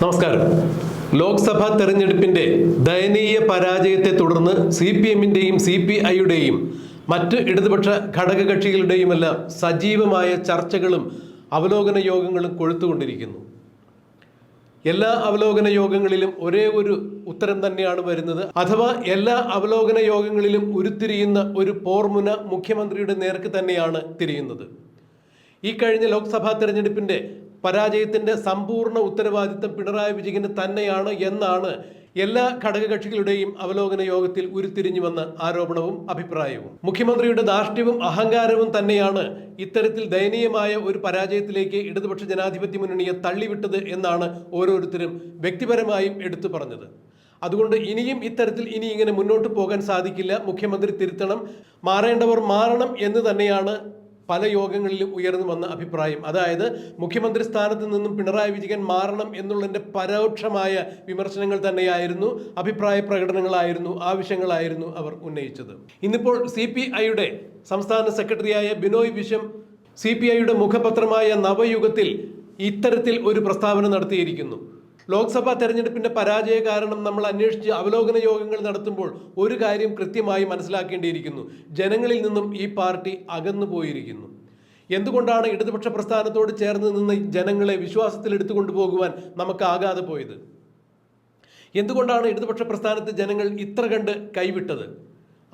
നമസ്കാരം. ലോക്സഭാ തെരഞ്ഞെടുപ്പിന്റെ ദയനീയ പരാജയത്തെ തുടർന്ന് സി പി എമ്മിന്റെയും സി പി ഐയുടെയും മറ്റ് ഇടതുപക്ഷ ഘടകകക്ഷികളുടെയുമെല്ലാം സജീവമായ ചർച്ചകളും അവലോകന യോഗങ്ങളും കൊഴുത്തുകൊണ്ടിരിക്കുന്നു. എല്ലാ അവലോകന യോഗങ്ങളിലും ഒരേ ഒരു ഉത്തരം തന്നെയാണ് വരുന്നത്. അഥവാ എല്ലാ അവലോകന യോഗങ്ങളിലും ഉരുത്തിരിയുന്ന ഒരു പോർമുന മുഖ്യമന്ത്രിയുടെ നേർക്ക് തന്നെയാണ് തിരിയുന്നത്. ഈ കഴിഞ്ഞ ലോക്സഭാ തെരഞ്ഞെടുപ്പിന്റെ പരാജയത്തിന്റെ സമ്പൂർണ ഉത്തരവാദിത്തം പിണറായി വിജയന് തന്നെയാണ് എന്നാണ് എല്ലാ ഘടകകക്ഷികളുടെയും അവലോകന യോഗത്തിൽ ഉരുത്തിരിഞ്ഞു വന്ന ആരോപണവും അഭിപ്രായവും. മുഖ്യമന്ത്രിയുടെ ധാർഷ്ട്യവും അഹങ്കാരവും തന്നെയാണ് ഇത്തരത്തിൽ ദയനീയമായ ഒരു പരാജയത്തിലേക്ക് ഇടതുപക്ഷ ജനാധിപത്യ മുന്നണിയെ തള്ളിവിട്ടത് എന്നാണ് ഓരോരുത്തരും വ്യക്തിപരമായും എടുത്തു പറഞ്ഞത്. അതുകൊണ്ട് ഇനിയും ഇത്തരത്തിൽ ഇനി ഇങ്ങനെ മുന്നോട്ട് പോകാൻ സാധിക്കില്ല. മുഖ്യമന്ത്രി തിരുത്തണം മാറേണ്ടവർ മാറണം എന്ന് തന്നെയാണ് പല യോഗങ്ങളിലും ഉയർന്നു വന്ന അഭിപ്രായം. അതായത് മുഖ്യമന്ത്രി സ്ഥാനത്ത് നിന്നും പിണറായി വിജയൻ മാറണം എന്നുള്ളതിന്റെ പരോക്ഷമായ വിമർശനങ്ങൾ തന്നെയായിരുന്നു അഭിപ്രായ പ്രകടനങ്ങളായിരുന്നു ആവശ്യങ്ങളായിരുന്നു അവർ ഉന്നയിച്ചത്. ഇന്നിപ്പോൾ സി പി ഐയുടെ സംസ്ഥാന സെക്രട്ടറിയായ ബിനോയ് വിശ്വം സി പി ഐയുടെ മുഖപത്രമായ നവയുഗത്തിൽ ഇത്തരത്തിൽ ഒരു പ്രസ്താവന നടത്തിയിരിക്കുന്നു. ലോക്സഭാ തെരഞ്ഞെടുപ്പിന്റെ പരാജയ കാരണം നമ്മൾ അന്വേഷിച്ച് അവലോകന യോഗങ്ങൾ നടത്തുമ്പോൾ ഒരു കാര്യം കൃത്യമായി മനസ്സിലാക്കേണ്ടിയിരിക്കുന്നു. ജനങ്ങളിൽ നിന്നും ഈ പാർട്ടി അകന്നു പോയിരിക്കുന്നു. എന്തുകൊണ്ടാണ് ഇടതുപക്ഷ പ്രസ്ഥാനത്തോട് ചേർന്ന് നിന്ന് ജനങ്ങളെ വിശ്വാസത്തിൽ എടുത്തുകൊണ്ടു പോകുവാൻ നമുക്കാകാതെ പോയത്? എന്തുകൊണ്ടാണ് ഇടതുപക്ഷ പ്രസ്ഥാനത്തെ ജനങ്ങൾ ഇത്ര കണ്ട് കൈവിട്ടത്?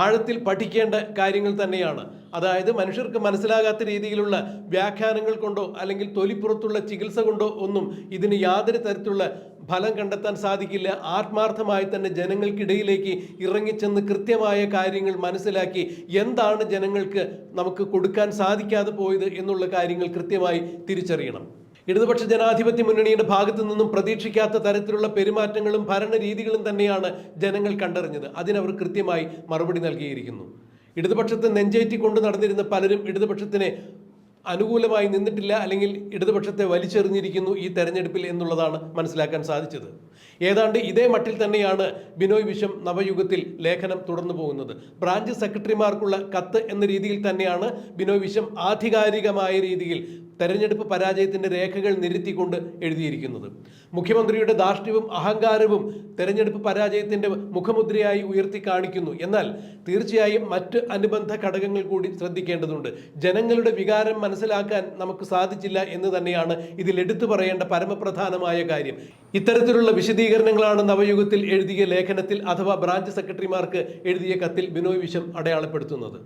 ആഴത്തിൽ പഠിക്കേണ്ട കാര്യങ്ങൾ തന്നെയാണ്. അതായത് മനുഷ്യർക്ക് മനസ്സിലാകാത്ത രീതിയിലുള്ള വ്യാഖ്യാനങ്ങൾ കൊണ്ടോ അല്ലെങ്കിൽ തൊലിപ്പുറത്തുള്ള ചികിത്സ കൊണ്ടോ ഒന്നും ഇതിന് യാതൊരു തരത്തിലുള്ള ഫലം കണ്ടെത്താൻ സാധിക്കില്ല. ആത്മാർത്ഥമായി തന്നെ ജനങ്ങൾക്കിടയിലേക്ക് ഇറങ്ങിച്ചെന്ന് കൃത്യമായ കാര്യങ്ങൾ മനസ്സിലാക്കി എന്താണ് ജനങ്ങൾക്ക് നമുക്ക് കൊടുക്കാൻ സാധിക്കാതെ പോയത് എന്നുള്ള കാര്യങ്ങൾ കൃത്യമായി തിരിച്ചറിയണം. ഇടതുപക്ഷ ജനാധിപത്യ മുന്നണിയുടെ ഭാഗത്തു നിന്നും പ്രതീക്ഷിക്കാത്ത തരത്തിലുള്ള പെരുമാറ്റങ്ങളും ഭരണരീതികളും തന്നെയാണ് ജനങ്ങൾ കണ്ടറിഞ്ഞത്. അതിനവർ കൃത്യമായി മറുപടി നൽകിയിരിക്കുന്നു. ഇടതുപക്ഷത്തെ നെഞ്ചേറ്റി കൊണ്ട് നടന്നിരുന്ന പലരും ഇടതുപക്ഷത്തിന് അനുകൂലമായി നിന്നിട്ടില്ല അല്ലെങ്കിൽ ഇടതുപക്ഷത്തെ വലിച്ചെറിഞ്ഞിരിക്കുന്നു ഈ തെരഞ്ഞെടുപ്പിൽ എന്നുള്ളതാണ് മനസ്സിലാക്കാൻ സാധിച്ചത്. ഏതാണ്ട് ഇതേ മട്ടിൽ തന്നെയാണ് ബിനോയ് വിശ്വം നവയുഗത്തിൽ ലേഖനം തുടർന്നു പോകുന്നത്. ബ്രാഞ്ച് സെക്രട്ടറിമാർക്കുള്ള കത്ത് എന്ന രീതിയിൽ തന്നെയാണ് ബിനോയ് വിശ്വം ആധികാരികമായ രീതിയിൽ തെരഞ്ഞെടുപ്പ് പരാജയത്തിന്റെ രേഖകൾ നിരത്തിക്കൊണ്ട് എഴുതിയിരിക്കുന്നത്. മുഖ്യമന്ത്രിയുടെ ധാർഷ്ട്യവും അഹങ്കാരവും തെരഞ്ഞെടുപ്പ് പരാജയത്തിന്റെ മുഖമുദ്രയായി ഉയർത്തി കാണിക്കുന്നു. എന്നാൽ തീർച്ചയായും മറ്റ് അനുബന്ധ ഘടകങ്ങൾ കൂടി ശ്രദ്ധിക്കേണ്ടതുണ്ട്. ജനങ്ങളുടെ വികാരം മനസ്സിലാക്കാൻ നമുക്ക് സാധിച്ചില്ല എന്ന് തന്നെയാണ് ഇതിൽ എടുത്തു പറയേണ്ട പരമപ്രധാനമായ കാര്യം. ഇത്തരത്തിലുള്ള വിശദീകരണങ്ങളാണ് നവയുഗത്തിൽ എഴുതിയ ലേഖനത്തിൽ അഥവാ ബ്രാഞ്ച് സെക്രട്ടറിമാർക്ക് എഴുതിയ കത്തിൽ ബിനോയ് വിശ്വം അടയാളപ്പെടുത്തുന്നത്.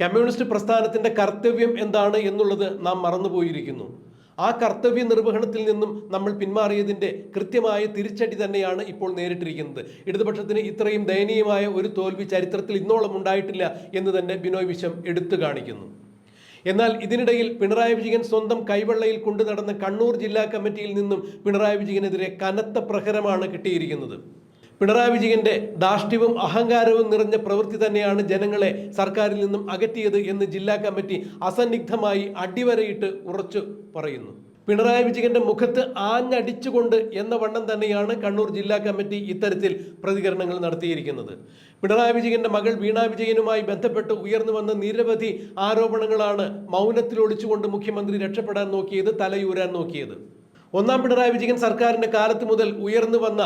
കമ്മ്യൂണിസ്റ്റ് പ്രസ്ഥാനത്തിന്റെ കർത്തവ്യം എന്താണ് എന്നുള്ളത് നാം മറന്നുപോയിരിക്കുന്നു. ആ കർത്തവ്യ നിർവഹണത്തിൽ നിന്നും നമ്മൾ പിന്മാറിയതിന്റെ കൃത്യമായ തിരിച്ചടി തന്നെയാണ് ഇപ്പോൾ നേരിട്ടിരിക്കുന്നത്. ഇടതുപക്ഷത്തിന് ഇത്രയും ദയനീയമായ ഒരു തോൽവി ചരിത്രത്തിൽ ഇന്നോളം ഉണ്ടായിട്ടില്ല എന്ന് തന്നെ ബിനോയ് വിശം എടുത്തു കാണിക്കുന്നു. എന്നാൽ ഇതിനിടയിൽ പിണറായി വിജയൻ സ്വന്തം കൈവെള്ളയിൽ കൊണ്ടു നടന്ന കണ്ണൂർ ജില്ലാ കമ്മിറ്റിയിൽ നിന്നും പിണറായി വിജയനെതിരെ കനത്ത പ്രഹരമാണ് കിട്ടിയിരിക്കുന്നത്. പിണറായി വിജയന്റെ ദാഷ്ട്യവും അഹങ്കാരവും നിറഞ്ഞ പ്രവൃത്തി തന്നെയാണ് ജനങ്ങളെ സർക്കാരിൽ നിന്നും അകറ്റിയത് എന്ന് ജില്ലാ കമ്മിറ്റി അസന്നിഗ്ധമായി അടിവരയിട്ട് ഉറച്ചു പറയുന്നു. പിണറായി വിജയന്റെ മുഖത്ത് ആഞ്ഞടിച്ചുകൊണ്ട് എന്ന വണ്ണം തന്നെയാണ് കണ്ണൂർ ജില്ലാ കമ്മിറ്റി ഇത്തരത്തിൽ പ്രതികരണങ്ങൾ നടത്തിയിരിക്കുന്നത്. പിണറായി വിജയന്റെ മകൾ വീണ വിജയനുമായി ബന്ധപ്പെട്ട് ഉയർന്നു വന്ന നിരവധി ആരോപണങ്ങളാണ് മൗനത്തിൽ ഒളിച്ചുകൊണ്ട് മുഖ്യമന്ത്രി രക്ഷപ്പെടാൻ നോക്കിയത് തലയൂരാൻ നോക്കിയത്. ഒന്നാം പിണറായി വിജയൻ സർക്കാരിന്റെ കാലത്ത് മുതൽ ഉയർന്നു വന്ന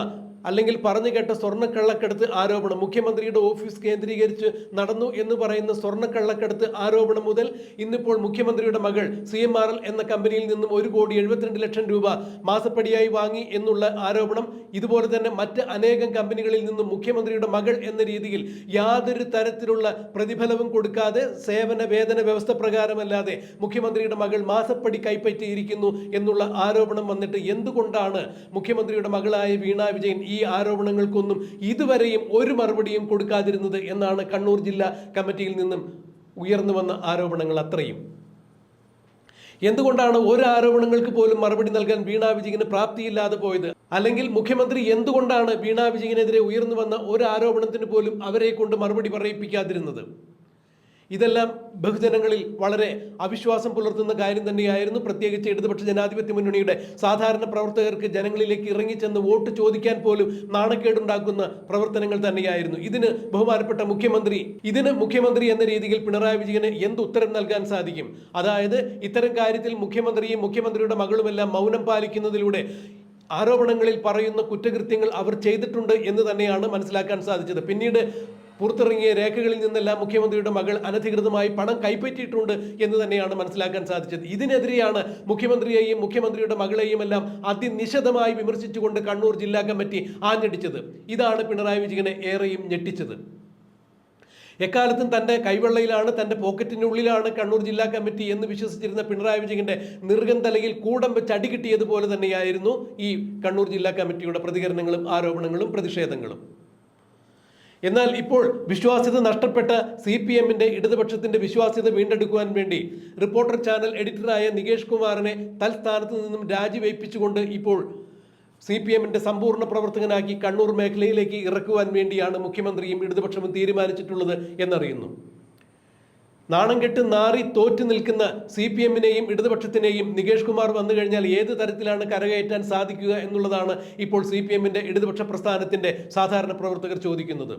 അല്ലെങ്കിൽ പറഞ്ഞു കേട്ട സ്വർണക്കള്ളക്കടത്ത് ആരോപണം. മുഖ്യമന്ത്രിയുടെ ഓഫീസ് കേന്ദ്രീകരിച്ച് നടന്നു എന്ന് പറയുന്ന സ്വർണക്കള്ളക്കടത്ത് ആരോപണം മുതൽ ഇന്നിപ്പോൾ മുഖ്യമന്ത്രിയുടെ മകൾ സി എം ആർ എൽ എന്ന കമ്പനിയിൽ നിന്നും ഒരു കോടി എഴുപത്തിരണ്ട് ലക്ഷം രൂപ മാസപ്പടിയായി വാങ്ങി എന്നുള്ള ആരോപണം. ഇതുപോലെ തന്നെ മറ്റ് അനേകം കമ്പനികളിൽ നിന്നും മുഖ്യമന്ത്രിയുടെ മകൾ എന്ന രീതിയിൽ യാതൊരു തരത്തിലുള്ള പ്രതിഫലവും കൊടുക്കാതെ സേവന വേതന വ്യവസ്ഥ പ്രകാരമല്ലാതെ മുഖ്യമന്ത്രിയുടെ മകൾ മാസപ്പടി കൈപ്പറ്റിയിരിക്കുന്നു എന്നുള്ള ആരോപണം വന്നിട്ട് എന്തുകൊണ്ടാണ് മുഖ്യമന്ത്രിയുടെ മകളായ വീണ വിജയൻ ഈ ആരോപണങ്ങൾക്കൊന്നും ഇതുവരെയും ഒരു മറുപടിയും കൊടുക്കാതിരുന്നത് എന്നാണ് കണ്ണൂർ ജില്ലാ കമ്മിറ്റിയിൽ നിന്നും ഉയർന്നു വന്ന ആരോപണങ്ങൾ അത്രയും. എന്തുകൊണ്ടാണ് ഒരു ആരോപണങ്ങൾക്ക് പോലും മറുപടി നൽകാൻ വീണ വിജയന് പ്രാപ്തിയില്ലാതെ പോയത്? അല്ലെങ്കിൽ മുഖ്യമന്ത്രി എന്തുകൊണ്ടാണ് വീണ വിജയനെതിരെ ഉയർന്നു വന്ന ഒരു ആരോപണത്തിന് പോലും അവരെ കൊണ്ട് മറുപടി പറയിപ്പിക്കാതിരുന്നത്? ഇതെല്ലാം ബഹുജനങ്ങളിൽ വളരെ അവിശ്വാസം പുലർത്തുന്ന കാര്യം തന്നെയായിരുന്നു. പ്രത്യേകിച്ച് ഇടതുപക്ഷ ജനാധിപത്യ മുന്നണിയുടെ സാധാരണ പ്രവർത്തകർക്ക് ജനങ്ങളിലേക്ക് ഇറങ്ങിച്ചെന്ന് വോട്ട് ചോദിക്കാൻ പോലും നാണക്കേടുണ്ടാക്കുന്ന പ്രവർത്തനങ്ങൾ തന്നെയായിരുന്നു. ഇതിന് ബഹുമാനപ്പെട്ട മുഖ്യമന്ത്രി ഇതിന് മുഖ്യമന്ത്രി എന്ന രീതിയിൽ പിണറായി വിജയന് എന്ത് ഉത്തരം നൽകാൻ സാധിക്കും? അതായത് ഇത്തരം കാര്യത്തിൽ മുഖ്യമന്ത്രിയും മുഖ്യമന്ത്രിയുടെ മകളുമെല്ലാം മൗനം പാലിക്കുന്നതിലൂടെ ആരോപണങ്ങളിൽ പറയുന്ന കുറ്റകൃത്യങ്ങൾ അവർ ചെയ്തിട്ടുണ്ട് എന്ന് തന്നെയാണ് മനസ്സിലാക്കാൻ സാധിച്ചത്. പിന്നീട് പുറത്തിറങ്ങിയ രേഖകളിൽ നിന്നെല്ലാം മുഖ്യമന്ത്രിയുടെ മകൾ അനധികൃതമായി പണം കൈപ്പറ്റിയിട്ടുണ്ട് എന്ന് തന്നെയാണ് മനസ്സിലാക്കാൻ സാധിച്ചത്. ഇതിനെതിരെയാണ് മുഖ്യമന്ത്രിയെയും മുഖ്യമന്ത്രിയുടെ മകളെയും എല്ലാം അതിനിശിതമായി വിമർശിച്ചുകൊണ്ട് കണ്ണൂർ ജില്ലാ കമ്മിറ്റി ആഞ്ഞടിച്ചത്. ഇതാണ് പിണറായി വിജയനെ ഏറെയും ഞെട്ടിച്ചത്. എക്കാലത്തും തന്റെ കൈവെള്ളയിലാണ് തന്റെ പോക്കറ്റിനുള്ളിലാണ് കണ്ണൂർ ജില്ലാ കമ്മിറ്റി എന്ന് വിശ്വസിച്ചിരുന്ന പിണറായി വിജയന്റെ നിർഗം തലയിൽ കൂടം വെച്ച് അടികിട്ടിയതുപോലെ തന്നെയായിരുന്നു ഈ കണ്ണൂർ ജില്ലാ കമ്മിറ്റിയുടെ പ്രതികരണങ്ങളും ആരോപണങ്ങളും പ്രതിഷേധങ്ങളും. എന്നാൽ ഇപ്പോൾ വിശ്വാസ്യത നഷ്ടപ്പെട്ട സി പി എമ്മിന്റെ ഇടതുപക്ഷത്തിന്റെ വിശ്വാസ്യത വീണ്ടെടുക്കുവാൻ വേണ്ടി റിപ്പോർട്ടർ ചാനൽ എഡിറ്ററായ നികേഷ് കുമാറിനെ തൽസ്ഥാനത്ത് നിന്നും രാജിവയ്പ്പിച്ചുകൊണ്ട് ഇപ്പോൾ സി പി എമ്മിന്റെ സമ്പൂർണ പ്രവർത്തകനാക്കി കണ്ണൂർ മേഖലയിലേക്ക് ഇറക്കുവാൻ വേണ്ടിയാണ് മുഖ്യമന്ത്രിയും ഇടതുപക്ഷവും തീരുമാനിച്ചിട്ടുള്ളത് എന്നറിയുന്നു. നാണം കെട്ട് നാറി തോറ്റു നിൽക്കുന്ന സി പി എമ്മിനെയും ഇടതുപക്ഷത്തിനെയും നികേഷ് കുമാർ വന്നു കഴിഞ്ഞാൽ ഏത് തരത്തിലാണ് കരകയറ്റാൻ സാധിക്കുക എന്നുള്ളതാണ് ഇപ്പോൾ സി പി എമ്മിന്റെ ഇടതുപക്ഷ പ്രസ്ഥാനത്തിന്റെ സാധാരണ പ്രവർത്തകർ ചോദിക്കുന്നത്.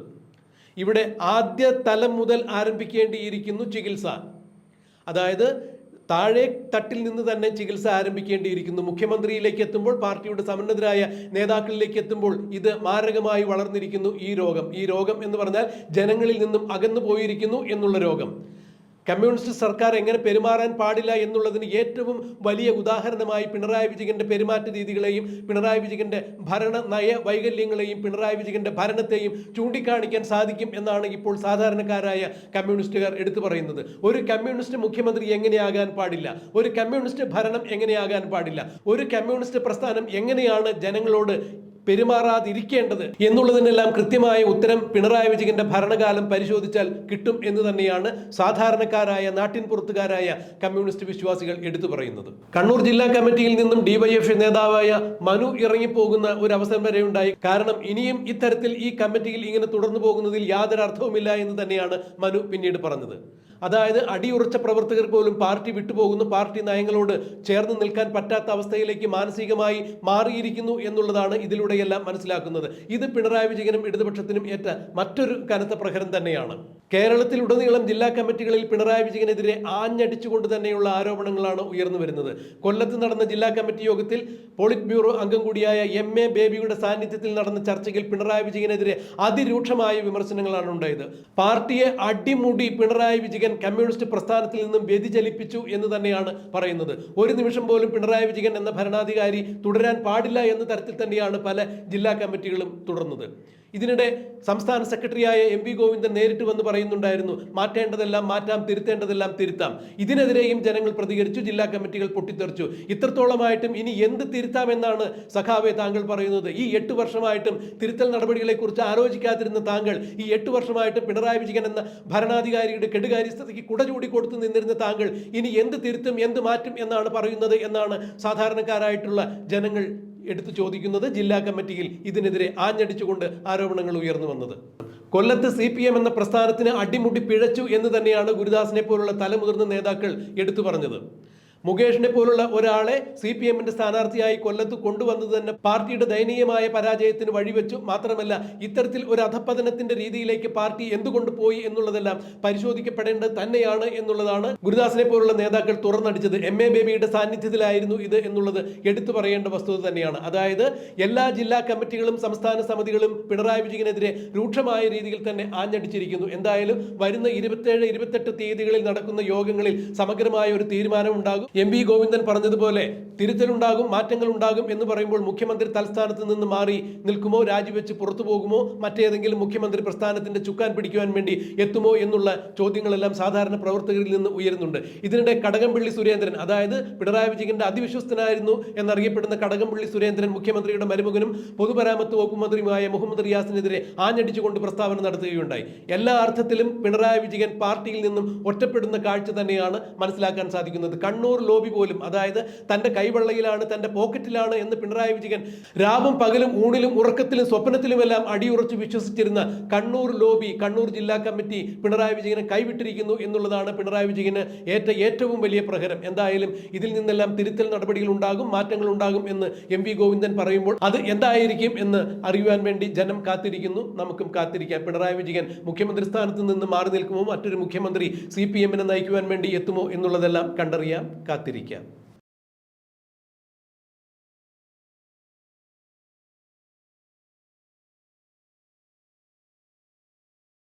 ഇവിടെ ആദ്യ തലം മുതൽ ആരംഭിക്കേണ്ടിയിരിക്കുന്നു ചികിത്സ. അതായത് താഴെ തട്ടിൽ നിന്ന് തന്നെ ചികിത്സ ആരംഭിക്കേണ്ടിയിരിക്കുന്നു. മുഖ്യമന്ത്രിയിലേക്ക് എത്തുമ്പോൾ പാർട്ടിയുടെ സമന്നതരായ നേതാക്കളിലേക്ക് എത്തുമ്പോൾ ഇത് മാരകമായി വളർന്നിരിക്കുന്നു ഈ രോഗം. ഈ രോഗം എന്ന് പറഞ്ഞാൽ ജനങ്ങളിൽ നിന്നും അകന്നു പോയിരിക്കുന്നു എന്നുള്ള രോഗം. കമ്മ്യൂണിസ്റ്റ് സർക്കാർ എങ്ങനെ പെരുമാറാൻ പാടില്ല എന്നുള്ളതിന് ഏറ്റവും വലിയ ഉദാഹരണമായി പിണറായി വിജയന്റെ പെരുമാറ്റ രീതികളെയും പിണറായി വിജയന്റെ ഭരണ നയ വൈകല്യങ്ങളെയും പിണറായി വിജയന്റെ ഭരണത്തെയും ചൂണ്ടിക്കാണിക്കാൻ സാധിക്കും എന്നാണ് ഇപ്പോൾ സാധാരണക്കാരായ കമ്മ്യൂണിസ്റ്റുകാർ എടുത്തു പറയുന്നത്. ഒരു കമ്മ്യൂണിസ്റ്റ് മുഖ്യമന്ത്രി എങ്ങനെയാകാൻ പാടില്ല? ഒരു കമ്മ്യൂണിസ്റ്റ് ഭരണം എങ്ങനെയാകാൻ പാടില്ല? ഒരു കമ്മ്യൂണിസ്റ്റ് പ്രസ്ഥാനം എങ്ങനെയാണ് ജനങ്ങളോട് പെരുമാറാതിരിക്കേണ്ടത് എന്നുള്ളതിനെല്ലാം കൃത്യമായ ഉത്തരം പിണറായി വിജയന്റെ ഭരണകാലം പരിശോധിച്ചാൽ കിട്ടും എന്ന് തന്നെയാണ് സാധാരണക്കാരായ നാട്ടിൻപുറത്തുകാരായ കമ്മ്യൂണിസ്റ്റ് വിശ്വാസികൾ എടുത്തു പറയുന്നത്. കണ്ണൂർ ജില്ലാ കമ്മിറ്റിയിൽ നിന്നും ഡിവൈഎഫ് നേതാവായ മനു ഇറങ്ങിപ്പോകുന്ന ഒരു അവസരം വരെ ഉണ്ടായി. കാരണം ഇനിയും ഇത്തരത്തിൽ ഈ കമ്മിറ്റിയിൽ ഇങ്ങനെ തുടർന്നു പോകുന്നതിൽ യാതൊരു അർത്ഥവുമില്ല എന്ന് തന്നെയാണ് മനു പിന്നീട് പറഞ്ഞത്. അതായത് അടിയുറച്ച പ്രവർത്തകർ പോലും പാർട്ടി വിട്ടുപോകുന്നു. പാർട്ടി നയങ്ങളോട് ചേർന്ന് നിൽക്കാൻ പറ്റാത്ത അവസ്ഥയിലേക്ക് മാനസികമായി മാറിയിരിക്കുന്നു എന്നുള്ളതാണ് ഇതിലൂടെയെല്ലാം മനസ്സിലാക്കുന്നത്. ഇത് പിണറായി വിജയനും ഇടതുപക്ഷത്തിനും ഏറ്റ മറ്റൊരു കനത്ത പ്രഹരം തന്നെയാണ്. കേരളത്തിൽ ഉടനീളം ജില്ലാ കമ്മിറ്റികളിൽ പിണറായി വിജയനെതിരെ ആഞ്ഞടിച്ചുകൊണ്ട് തന്നെയുള്ള ആരോപണങ്ങളാണ് ഉയർന്നു വരുന്നത്. കൊല്ലത്ത് നടന്ന ജില്ലാ കമ്മിറ്റി യോഗത്തിൽ പോളിറ്റ് ബ്യൂറോ അംഗം കൂടിയായ എം എ ബേബിയുടെ സാന്നിധ്യത്തിൽ നടന്ന ചർച്ചയിൽ പിണറായി വിജയനെതിരെ അതിരൂക്ഷമായ വിമർശനങ്ങളാണ് ഉണ്ടായത്. പാർട്ടിയെ അടിമുടി പിണറായി വിജയൻ കമ്മ്യൂണിസ്റ്റ് പ്രസ്ഥാനത്തിൽ നിന്നും വ്യതിചലിപ്പിച്ചു എന്ന് തന്നെയാണ് പറയുന്നത്. ഒരു നിമിഷം പോലും പിണറായി വിജയൻ എന്ന ഭരണാധികാരി തുടരാൻ പാടില്ല എന്ന തരത്തിൽ തന്നെയാണ് പല ജില്ലാ കമ്മിറ്റികളും തുടർന്നത്. ഇതിനിടെ സംസ്ഥാന സെക്രട്ടറിയായ എം വി ഗോവിന്ദൻ നേരിട്ട് വന്ന് പറയുന്നുണ്ടായിരുന്നു മാറ്റേണ്ടതെല്ലാം മാറ്റാം തിരുത്തേണ്ടതെല്ലാം തിരുത്താം. ഇതിനെതിരെയും ജനങ്ങൾ പ്രതികരിച്ചു ജില്ലാ കമ്മിറ്റികൾ പൊട്ടിത്തെറിച്ചു. ഇത്രത്തോളമായിട്ടും ഇനി എന്ത് തിരുത്താമെന്നാണ് സഖാവെ താങ്കൾ പറയുന്നത്. ഈ എട്ട് വർഷമായിട്ടും തിരുത്തൽ നടപടികളെക്കുറിച്ച് ആലോചിക്കാതിരുന്ന താങ്കൾ ഈ എട്ട് വർഷമായിട്ടും പിണറായി വിജയൻ എന്ന ഭരണാധികാരിയുടെ കെടുകാര്യസ്ഥതയ്ക്ക് കുട ചൂടി കൊടുത്തു നിന്നിരുന്ന താങ്കൾ ഇനി എന്ത് തിരുത്തും എന്ത് മാറ്റും എന്നാണ് പറയുന്നത് എന്നാണ് സാധാരണക്കാരായിട്ടുള്ള ജനങ്ങൾ എടുത്തു ചോദിക്കുന്നത് ജില്ലാ കമ്മിറ്റിയിൽ ഇതിനെതിരെ ആഞ്ഞടിച്ചുകൊണ്ട് ആരോപണങ്ങൾ ഉയർന്നു വന്നത്. കൊല്ലത്ത് സി പി എം എന്ന പ്രസ്ഥാനത്തിന് അടിമുടി പിഴച്ചു എന്ന് തന്നെയാണ് ഗുരുദാസിനെ പോലുള്ള തലമുതിർന്ന നേതാക്കൾ എടുത്തു പറഞ്ഞത്. മുകേഷിനെ പോലുള്ള ഒരാളെ സി പി എമ്മിന്റെ സ്ഥാനാർത്ഥിയായി കൊല്ലത്ത് കൊണ്ടുവന്നത് തന്നെ പാർട്ടിയുടെ ദയനീയമായ പരാജയത്തിന് വഴിവെച്ചു. മാത്രമല്ല ഇത്തരത്തിൽ ഒരു അധപ്പതനത്തിന്റെ രീതിയിലേക്ക് പാർട്ടി എന്തുകൊണ്ട് പോയി എന്നുള്ളതെല്ലാം പരിശോധിക്കപ്പെടേണ്ടത് തന്നെയാണ് എന്നുള്ളതാണ് ഗുരുദാസിനെ പോലുള്ള നേതാക്കൾ തുറന്നടിച്ചത്. എം എ ബേബിയുടെ സാന്നിധ്യത്തിലായിരുന്നു ഇത് എന്നുള്ളത് എടുത്തു പറയേണ്ട വസ്തുത തന്നെയാണ്. അതായത് എല്ലാ ജില്ലാ കമ്മിറ്റികളും സംസ്ഥാന സമിതികളും പിണറായി വിജയനെതിരെ രൂക്ഷമായ രീതിയിൽ തന്നെ ആഞ്ഞടിച്ചിരിക്കുന്നു. എന്തായാലും വരുന്ന ഇരുപത്തേഴ് ഇരുപത്തെട്ട് തീയതികളിൽ നടക്കുന്ന യോഗങ്ങളിൽ സമഗ്രമായ ഒരു തീരുമാനം ഉണ്ടാകും എം വി ഗോവിന്ദൻ പറഞ്ഞതുപോലെ തിരുത്തലുണ്ടാകും മാറ്റങ്ങൾ ഉണ്ടാകും എന്ന് പറയുമ്പോൾ മുഖ്യമന്ത്രി തലസ്ഥാനത്ത് നിന്ന് മാറി നിൽക്കുമോ രാജിവെച്ച് പുറത്തു പോകുമോ മറ്റേതെങ്കിലും മുഖ്യമന്ത്രി പ്രസ്ഥാനത്തിന്റെ ചുക്കാൻ പിടിക്കുവാൻ വേണ്ടി എത്തുമോ എന്നുള്ള ചോദ്യങ്ങളെല്ലാം സാധാരണ പ്രവർത്തകരിൽ നിന്ന് ഉയരുന്നുണ്ട്. ഇതിനിടെ കടകംപള്ളി സുരേന്ദ്രൻ അതായത് പിണറായി വിജയന്റെ അതിവിശ്വസ്തനായിരുന്നു എന്നറിയപ്പെടുന്ന കടകംപള്ളി സുരേന്ദ്രൻ മുഖ്യമന്ത്രിയുടെ മരുമകനും പൊതുമരാമത്ത് വകുപ്പ് മന്ത്രിയുമായ മുഹമ്മദ് റിയാസിനെതിരെ ആഞ്ഞടിച്ചുകൊണ്ട് പ്രസ്താവന നടത്തുകയുണ്ടായി. എല്ലാ അർത്ഥത്തിലും പിണറായി വിജയൻ പാർട്ടിയിൽ നിന്നും ഒറ്റപ്പെടുന്ന കാഴ്ച തന്നെയാണ് മനസ്സിലാക്കാൻ സാധിക്കുന്നത്. കണ്ണൂർ ലോബി പോലും അതായത് തന്റെ കൈവെള്ളയിലാണ് തന്റെ പോക്കറ്റിലാണ് എന്ന് പിണറായി വിജയൻ രാവും പകലും ഊണിലും ഉറക്കത്തിലും സ്വപ്നത്തിലുമെല്ലാം അടിയുറച്ച് വിശ്വസിച്ചിരുന്ന കണ്ണൂർ ലോബി കണ്ണൂർ ജില്ലാ കമ്മിറ്റി പിണറായി വിജയനെ കൈവിട്ടിരിക്കുന്നു എന്നുള്ളതാണ് പിണറായി വിജയന് ഏറ്റ ഏറ്റവും വലിയ പ്രഹരം. എന്തായാലും ഇതിൽ നിന്നെല്ലാം തിരുത്തൽ നടപടികൾ ഉണ്ടാകും മാറ്റങ്ങൾ ഉണ്ടാകും എന്ന് എം വി ഗോവിന്ദൻ പറയുമ്പോൾ അത് എന്തായിരിക്കും എന്ന് അറിയുവാൻ വേണ്ടി ജനം കാത്തിരിക്കുന്നു. നമുക്കും കാത്തിരിക്കാം. പിണറായി വിജയൻ മുഖ്യമന്ത്രി സ്ഥാനത്ത് നിന്ന് മാറി നിൽക്കുമോ? മറ്റൊരു മുഖ്യമന്ത്രി സി പി എമ്മിനെ നയിക്കുവാൻ വേണ്ടി എത്തുമോ എന്നുള്ളതെല്ലാം കണ്ടറിയാം. കാത്തിരിക്കാം.